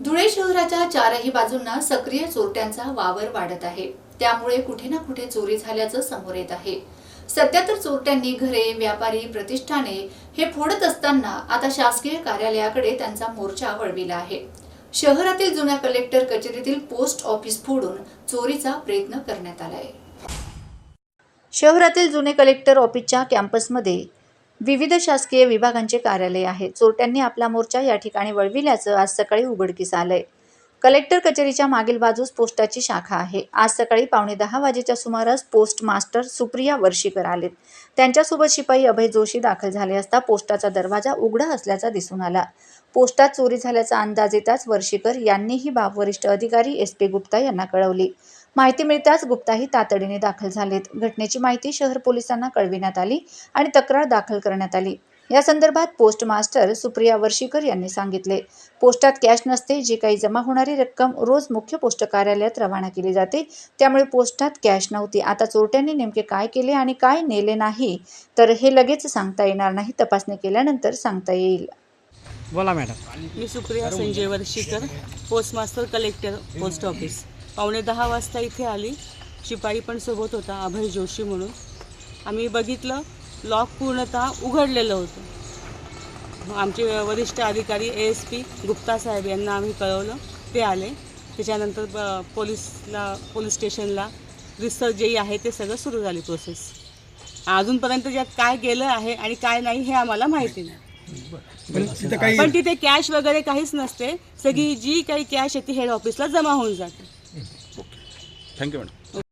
धुळे शहराच्या चारही बाजूंना सक्रिय चोरट्यांचा वावर वाढत आहे. त्यामुळे कुठे ना कुठे चोरी झाल्याचं समोर येत आहे. सध्या तर चोरट्यांनी घरे व्यापारी प्रतिष्ठाने हे फोडत असताना आता शासकीय कार्यालयाकडे त्यांचा मोर्चा वळविला आहे. शहरातील जुन्या कलेक्टर कचेरीतील पोस्ट ऑफिस फोडून चोरीचा प्रयत्न करण्यात आलाय. शहरातील जुने कलेक्टर ऑफिसच्या कॅम्पसमध्ये विविध शासकीय विभागांचे कार्यालय आहे. चोरट्यांनी आपला मोर्चा या ठिकाणी वळविल्याचं आज सकाळी उघडकीस आलंय. कलेक्टर कचेरीच्या मागील बाजूस पोस्टाची शाखा आहे. आज सकाळी पावणे दहा वाजेच्या सुमारास पोस्ट मास्टर सुप्रिया वर्षीकर आलेत. त्यांच्यासोबत शिपाई अभय जोशी दाखल झाले असता पोस्टाचा दरवाजा उघडा असल्याचा दिसून आला. पोस्टात चोरी झाल्याचा अंदाज येताच वर्षीकर यांनी ही बाब वरिष्ठ अधिकारी एस पी गुप्ता यांना कळवली. माहिती मिळताच गुप्ताही तातडीने दाखल झालेत. घटनेची माहिती शहर पोलिसांना कळविण्यात आली आणि तक्रार दाखल करण्यात आली. या संदर्भात पोस्ट मास्टर सुप्रिया वर्षीकर यांनी सांगितले. पोस्टात कॅश नसते जी काही जमा होणारी रक्कम रोज मुख्य पोस्ट कार्यालयात रवाना केली जाते त्यामुळे पोस्टात कॅश नव्हती. आता चोरट्यांनी नेमके काय केले आणि काय नेले नाही तर हे लगेच सांगता येणार नाही तपासणी केल्यानंतर सांगता येईल. बोला मॅडम. मी Supriya Sanjay Varshikar postmaster collector post office. पावणे दहा वाजता इथे आली. शिपाई पण सोबत होता अभय जोशी म्हणून. आम्ही बघितलं लॉक पूर्णतः उघडलेलं होतं. आमचे वरिष्ठ अधिकारी ए एस पी गुप्ता साहेब यांना आम्ही कळवलं. ते आले. त्याच्यानंतर पोलीसला पोलीस स्टेशनला रिसर्च जे आहे ते सगळं सुरू झाली प्रोसेस अजूनपर्यंत ज्यात काय गेलं आहे आणि काय नाही हे आम्हाला माहिती नाही. पण तिथं काही पण तिथे कॅश वगैरे काहीच नसते. सगळी जी काही कॅश आहे ती हेड ऑफिसला जमा होऊन जाते. Thank you madam